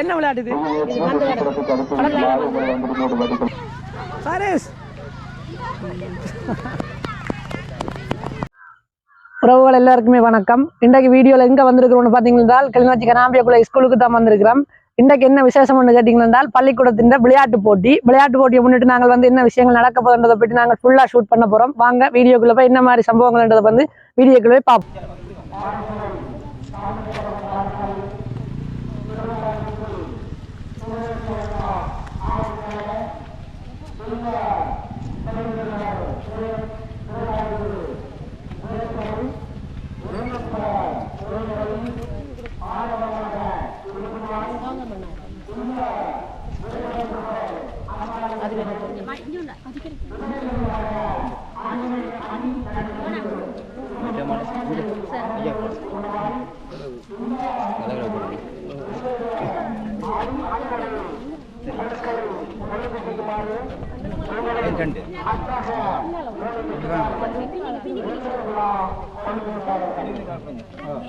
என்ன விளையாடுது? சாரேஸ் உறவுகள் எல்லாருக்குமே வணக்கம். இன்றைக்கு வீடியோவில் எங்கே வந்திருக்கிறோம்னு பார்த்தீங்கன்னா கிளிநொச்சி கனாம்பியக்குள்ள ஸ்கூலுக்கு தான் வந்திருக்கிறோம். இன்றைக்கு என்ன விசேஷம்னு கேட்டிங்கன்னா பள்ளிக்கூடத்தின் விளையாட்டு போட்டி. விளையாட்டு போட்டியை முன்னிட்டு நாங்கள் வந்து என்ன விஷயங்கள் நடக்க போகுதுன்றதை பற்றி நாங்கள் ஃபுல்லாக ஷூட் பண்ண போகிறோம் வாங்க வீடியோக்குள்ளே போய் என்ன மாதிரி சம்பவங்கள்ன்றதை வந்து வீடியோக்குள்ளே பார்ப்போம் போய் பார்ப்போம் குளம்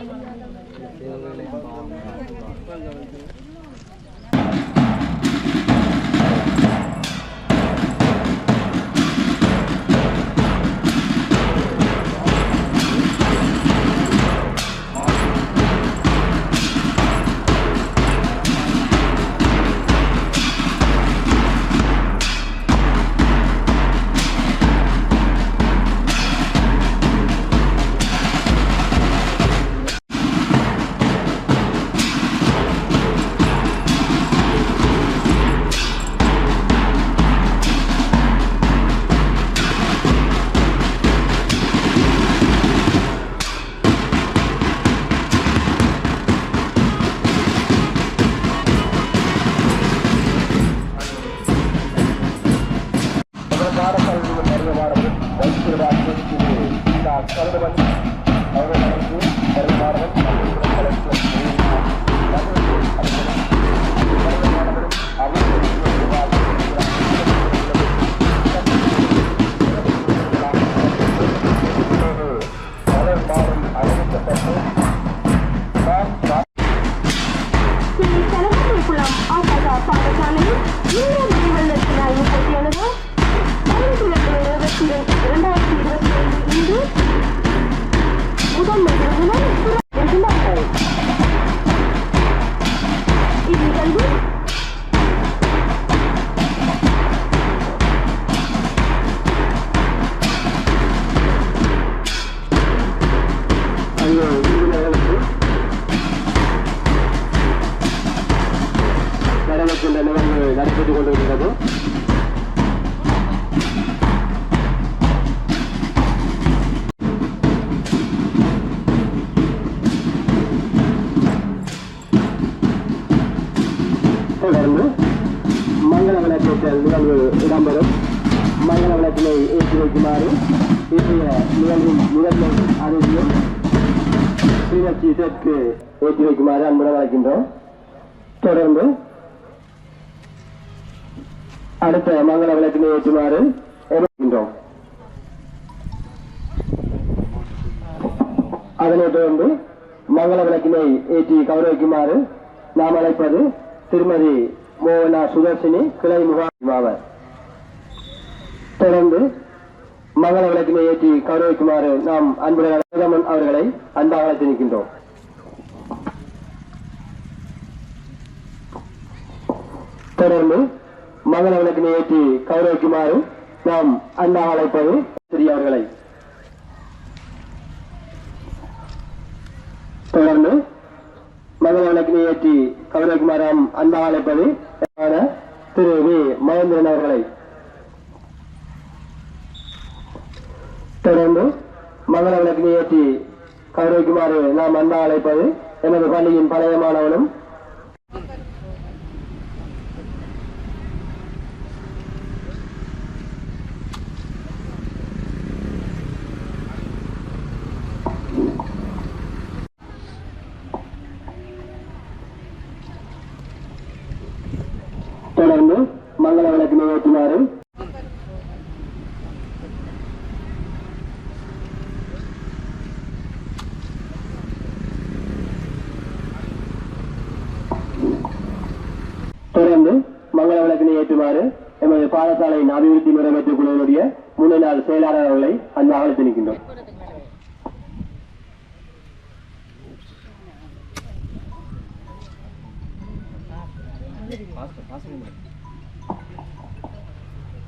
மங்கள நிகழ்வு இடம்பெறும் மங்கள விளக்கினை ஏற்றி வைக்குமாறு இன்றைய நிகழ்வின் முதன்மை அறிவியும் கிளிநொச்சி தெற்கு ஏற்றி வைக்குமாறு அன்புடன் அழைக்கின்றோம் தொடர்ந்து அடுத்த மங்கள விளக்கினை ஏற்றுமாறு எண்ணுகின்றோம் அதனைத் தொடர்ந்து மங்கள விளக்கினை ஏற்றி கௌரவிக்குமாறு நாம் அழைப்பது திருமதி மோகனா சுதர்சினி கிளை முகாமாவர் தொடர்ந்து மங்கள விளக்கினை ஏற்றி கௌரவிக்குமாறு நாம் அன்புடன் அவர்களை அன்பாக அழைத்து நிற்கின்றோம் தொடர்ந்து மங்கள விளக்கினை ஏற்றி கௌரவிக்குமாறு நாம் அன்பாக அழைப்பது சிறிய தொடர்ந்து மங்கள விளக்கினை ஏற்றி கௌரவிக்குமாறு நாம் அன்பாக அழைப்பது திரு வி. மகேந்திரன் அவர்களை. தொடர்ந்து மங்கள விளக்கினை ஏற்றி கௌரவிக்குமாறு நாம் அன்பாக அழைப்பது எனது பள்ளியின் பழைய மாணவனும் தொடர்ந்து மங்கள விளக்கினை ஏற்றினாரு மங்கள விளக்கினை ஏற்றுமாறு எமது பாடசாலையின் அபிவிருத்தி முறைமற்ற குழுவினுடைய முன்னாள் செயலாளர் அவர்களை அன்பாக அழைத்து நிற்கின்றோம்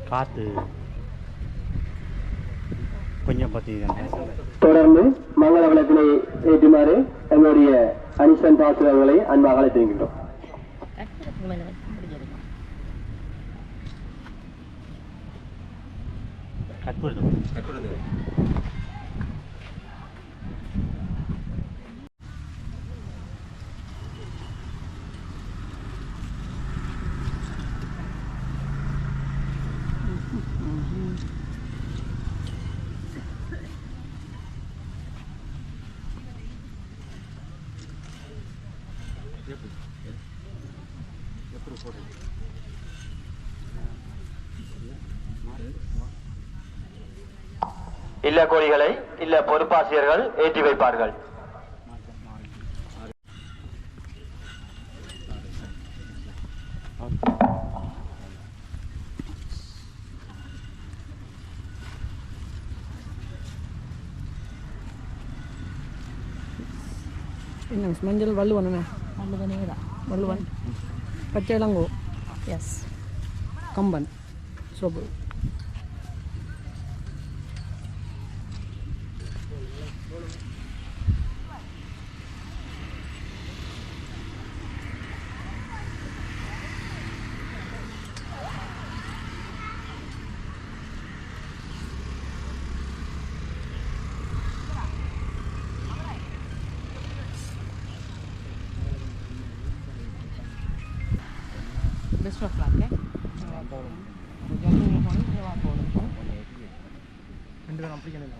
காற்று கொஞ்சம் பற்றி தொடர்ந்து மங்கள விளக்கினை ஏற்றுமாறு எங்களுடைய அனிசன் அவர்களை அன்பாக அழைத்து நிற்கின்றோம் கற்பூரம் இல்ல கோழிகளை இல்ல பொறுப்பாசிரியர்கள் ஏற்றி வைப்பார்கள். என்ன மிஸ் மஞ்சள் வள்ளுவன் என்ன வள்ளுவன் பச்சை Ilango. Yes Kamban. Soap. Best of lock ரெண்டு பேரும் அப்படி கிடையாது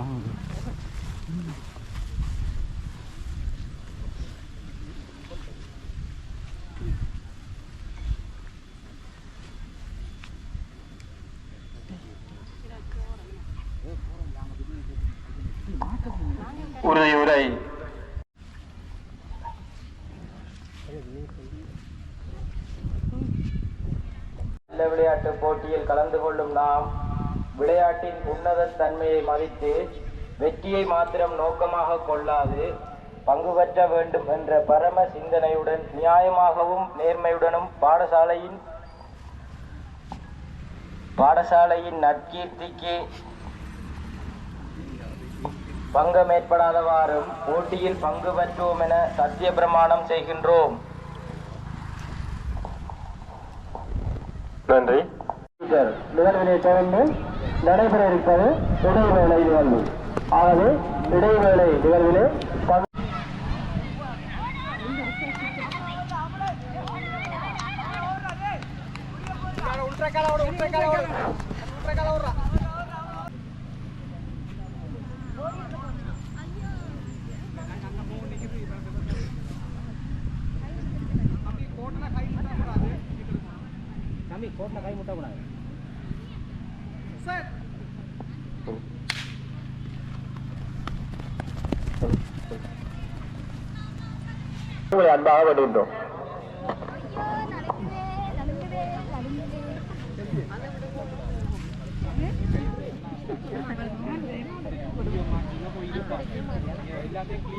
வாங்க நல்ல விளையாட்டு போட்டியில் கலந்து கொள்ளும் நாம் விளையாட்டின் உன்னத தன்மையை மதித்து வெற்றியை மாத்திரம் நோக்கமாக கொள்ளாது பங்கு பெற்ற வேண்டும் என்ற பரம சிந்தனையுடன் நியாயமாகவும் நேர்மையுடனும் பாடசாலையின் பாடசாலையின் நற்கீர்த்திக்கு பங்கம் ஏற்படாதவாறும் போட்டியில் பங்கு பெற்றோம் என சத்திய பிரமாணம் செய்கின்றோம். நன்றி. டீச்சர், நிகழ்வினை தொடர்ந்து நடைபெற இருப்பது இடைவேளை நிகழ்வு ஆகவே இடைவேளை நிகழ்விலே பங்கு- அன்பாக வேண்டுகின்றோம்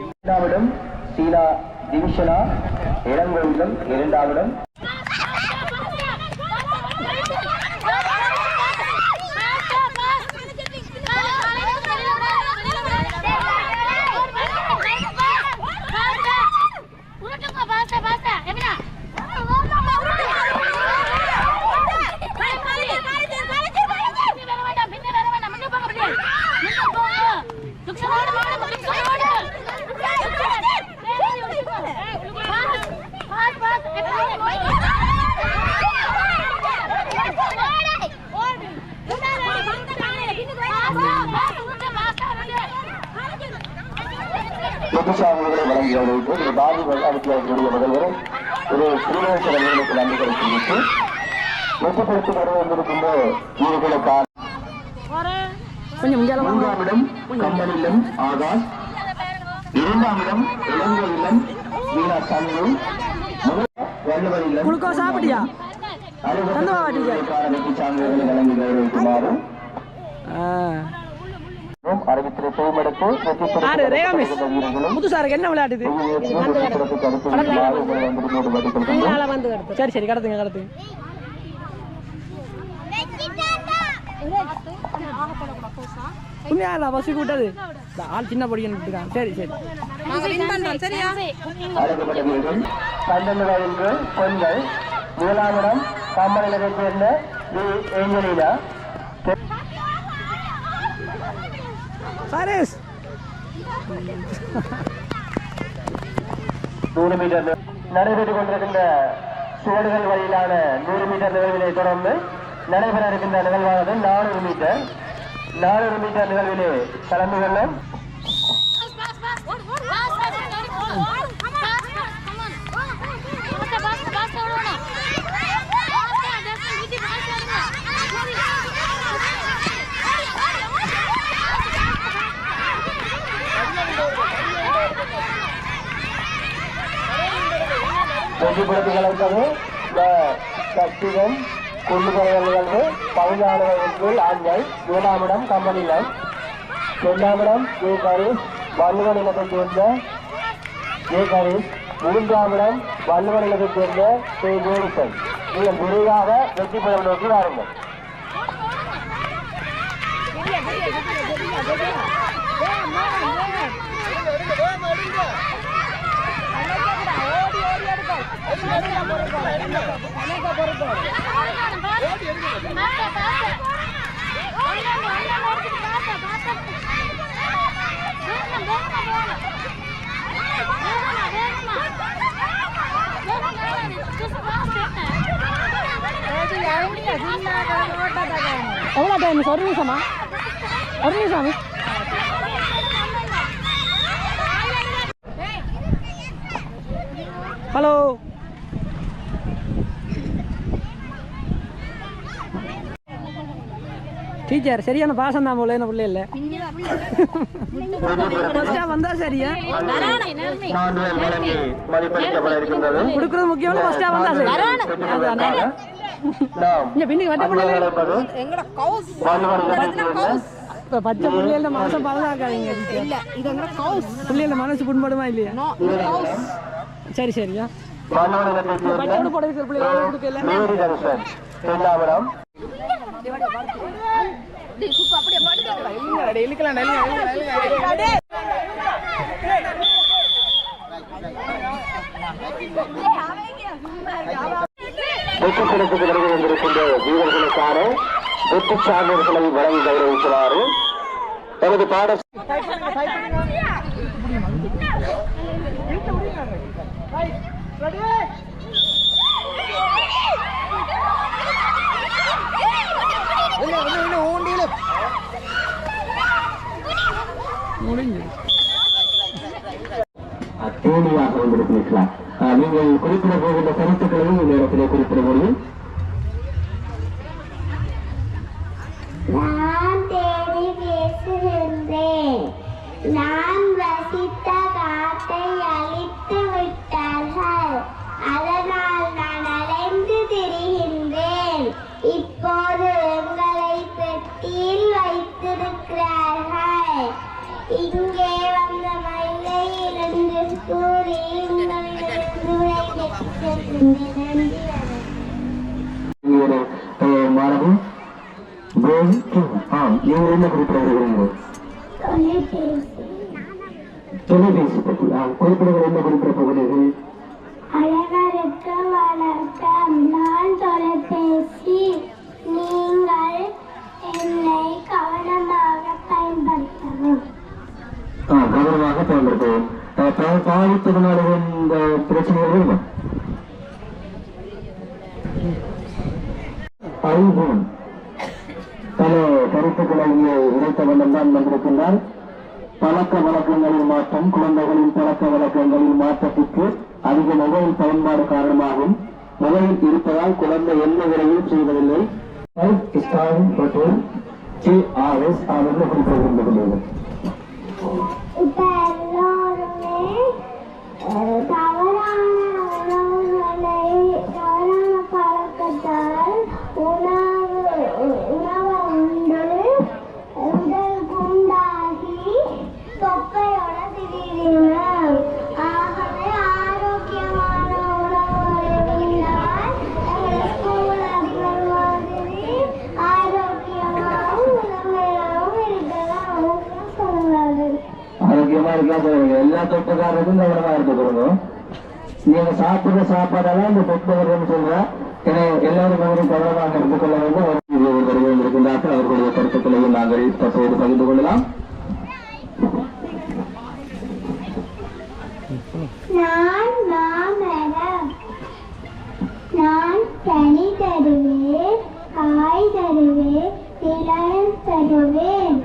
இரண்டாவிடம் சீனா டிவிஷனா இளங்கோவிலும் இரண்டாவிடம் அனுப்பியாளர்களுடைய முதல்வர் திரு ஸ்ரீனிவாசன் அவர்களுக்கு நன்றிகளை தெரிவித்து வெற்றிப்படுத்தி வீரர்களுக்கான கொஞ்சம் முஞ்சால வாங்க. மூன்றாம் இடம் கம்பனிலம் ஆகாஷ். இரண்டாம் இடம் இலங்கையிலம் வீணா சந்து வள்ளுவரிலம். வெற்றி சான்றிதழ்களை வழங்கி கௌரவிக்குமாறு. ஆ. அறிவித்திரை தேர்ந்தெடுத்து யாரு ரேகாமிஸ் வெற்றி வீரர்களும் முத்து சாருக்கு என்ன விளையாட்டுது? சரி சரி கடத்துங்க கடத்துங்க. உண்மையா பஸ் கூட்டது இந்த ஆள் சின்ன படிக்கணும் சரி சரி. பன்னெண்டு பெண்கள் முதலாமிடம் கம்பனிலத்தைச் சேர்ந்த ஏஞ்சலினா. சாரேஸ் நூறு மீட்டர் நடைபெற்றுக் கொண்டிருக்கின்ற சுவடுகள் வழியிலான நூறு மீட்டர் நிகழ்வினை தொடர்ந்து நடைபெற இருக்கின்ற நிகழ்வானது நானூறு மீட்டர். நானூறு மீட்டர் நிகழ்விலே கலந்து கொள்ளும் வெற்றிப்படுத்தி கலைத்தது இந்த சக்திகம் குண்டுகள் நிகழ்வு பதினாலு ஆண்கள். முதலாமிடம் கம்பனிலம் இரண்டாமிடம் ஏ கரீஷ். வள்ளுவன் இனத்தைச் சேர்ந்த ஏ கரீஷ். மூன்றாமிடம் வள்ளுவன் இனத்தைச் சேர்ந்த கே ஜோடிசன் நீங்கள் விரைவாக வெற்றி பெற நோக்கி வாருங்கள். எவ்வளோ டைம் ஒரு நிமிஷமா ஒரு நிமிஷம் ஹலோ. டீச்சர் சரியான பாசம் தான் போல என்ன பிள்ளை இல்லை ஃபர்ஸ்டா வந்தா சரியா? சான்றிதழ் கொடுக்குறது முக்கியம் ஃபர்ஸ்டா வந்தா சரி. இங்க பின்னுக்கு பிள்ளை பச்சை புள்ளையில மனசை பலதாக்காதீங்க பிள்ளைகள மனசு புண்படுமா இல்லையா? சரி சரியா? போட பிள்ளைகளை கொடுக்கல மேரி இழுக்கலாம் இரண்டாமிடம் வெற்றி சிறப்புக்கு வருகை வந்திருக்கின்ற வீரர்களுக்கான வெற்றி சான்றிதழ்களை வழங்கி கௌரவிக்கிறார் தனது பாட முடிஞ்சது தேனியாக வந்திருக்கிறீர்களாம் நீங்கள் குறிப்பிட போகின்ற கருத்துக்களையும் இந்த இடத்திலே குறிப்பிட முடியும் நான் தேடி பேசுகின்றேன். நான் நீங்கள் என்ன குறிப்பிட வருகிறீர்கள் தொலைபேசி தொலைபேசி பற்றி ஆம் குறிப்பிடுகிற என்ன குறிப்பிட போகிறீர்கள். அழகருக்கு வணக்கம். நான் தொலைபேசி நீங்கள் என்னை கவனமாக பயன்படுத்தவும். ஆ, கவனமாக பயன்படுத்துவோம். பாதித்ததனால இந்த பிரச்சனைகள் ஐபோன். பல கருத்துக்களை இங்கே இணைத்த வண்ணம் தான் வந்திருக்கின்றார். பழக்க வழக்கங்களின் மாற்றம் குழந்தைகளின் பழக்க வழக்கங்களின் மாற்றத்திற்கு அதிக மொபைல் பயன்பாடு காரணமாகும். மொபைல் இருப்பதால் குழந்தை எந்த விலையும் செய்வதில்லை. ஸ்டாலின் மற்றும் ஜிஆர்எஸ் அவர்கள் எல்லா தொட்டுக்காரருக்கும் கவனமா இருந்துக்கணும் நீங்க சாப்பிடுற சாப்பாடெல்லாம் இந்த தொட்டுவர்கள் சொல்றேன் ஏன்னா எல்லாரும் அவரும் கவனமாக இருந்து கொள்ள வேண்டும். அவர்கள் இருக்கின்றார்கள். அவர்களுடைய கருத்துக்களையும் நாங்கள் தற்போது பகிர்ந்து கொள்ளலாம். நான் மாமரம். நான் கனி தருவேன் காய் தருவேன் இளம் தருவேன்.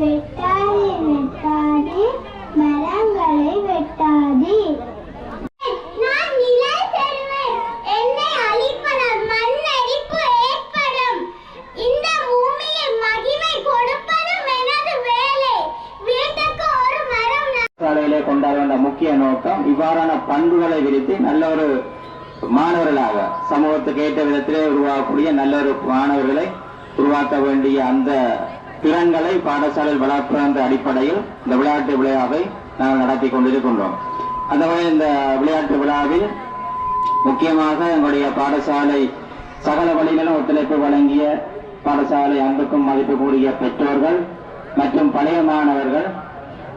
வெட்டாரி வெட்டாதே விதத்திலே உருவாகக்கூடிய நல்ல ஒரு மாணவர்களை உருவாக்க வேண்டிய அந்த திறன்களை பாடசாலையில் வளர்ப்பு அடிப்படையில் இந்த விளையாட்டு விழாவை நாங்கள் நடத்தி கொண்டிருக்கின்றோம். அந்த வகையில் இந்த விளையாட்டு விழாவில் முக்கியமாக எங்களுடைய பாடசாலை சகல வழிகளும் ஒத்துழைப்பு வழங்கிய பாடசாலை அன்புக்கும் கூடிய பெற்றோர்கள் மற்றும் பழைய மாணவர்கள்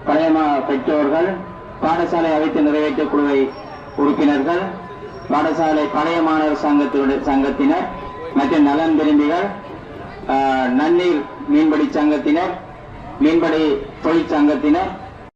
பழைய மா- பெற்றோர்கள் பாடசாலை அவைத்து நிறைவேற்ற குழுவை உறுப்பினர்கள் பாடசாலை பழைய மாணவர் சங்கத்தினுடைய சங்கத்தினர் மற்றும் நலன் விரும்பிகள் ஆஹ், நன்னீர் மீன்பிடி சங்கத்தினர் மீன்பிடி தொழிற்சங்கத்தினர்